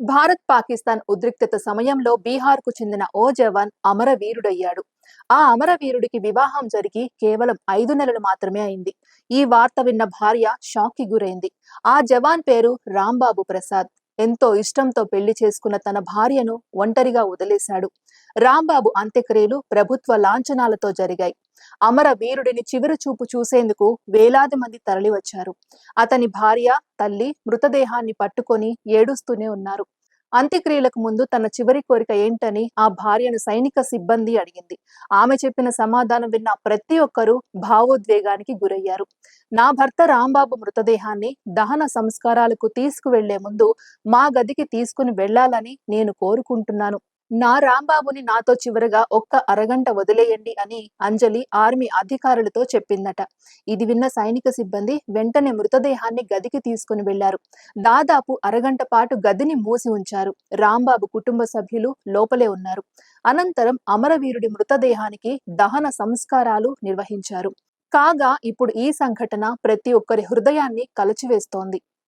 భారత్ పాకిస్తాన్ ఉద్రిక్తత సమయంలో బీహార్కు చెందిన ఓ జవాన్ అమరవీరుడయ్యాడు. ఆ అమరవీరుడికి వివాహం జరిగి కేవలం ఐదు నెలలు మాత్రమే అయింది. ఈ వార్త విన్న భార్య షాక్కి గురైంది. ఆ జవాన్ పేరు రాంబాబు ప్రసాద్. ఎంతో ఇష్టంతో పెళ్ళి చేసుకున్న తన భార్యను ఒంటరిగా వదిలేశాడు. రాంబాబు అంత్యక్రియలు ప్రభుత్వ లాంఛనాలతో జరిగాయి. అమర వీరుడిని చివరి చూపు చూసేందుకు వేలాది మంది తరలివచ్చారు. అతని భార్య తల్లి మృతదేహాన్ని పట్టుకొని ఏడుస్తూనే ఉన్నారు. అంత్యక్రియలకు ముందు తన చివరి కోరిక ఏంటని ఆ భార్యను సైనిక సిబ్బంది అడిగింది. ఆమె చెప్పిన సమాధానం విన్న ప్రతి ఒక్కరూ భావోద్వేగానికి గురయ్యారు. నా భర్త రాంబాబు మృతదేహాన్ని దహన సంస్కారాలకు తీసుకువెళ్ళే ముందు మా గదికి తీసుకుని వెళ్ళాలని నేను కోరుకుంటున్నాను. నా రాంబాబుని నాతో చివరగా ఒక్క అరగంట వదిలేయండి అని అంజలి ఆర్మీ అధికారులతో చెప్పిందట. ఇది విన్న సైనిక సిబ్బంది వెంటనే మృతదేహాన్ని గదికి తీసుకుని వెళ్ళారు దాదాపు అరగంట పాటు గదిని మూసి ఉంచారు. రాంబాబు కుటుంబ సభ్యులు లోపలే ఉన్నారు. అనంతరం అమరవీరుడి మృతదేహానికి దహన సంస్కారాలు నిర్వహించారు. కాగా ఇప్పుడు ఈ సంఘటన ప్రతి ఒక్కరి హృదయాన్ని కలచివేస్తోంది.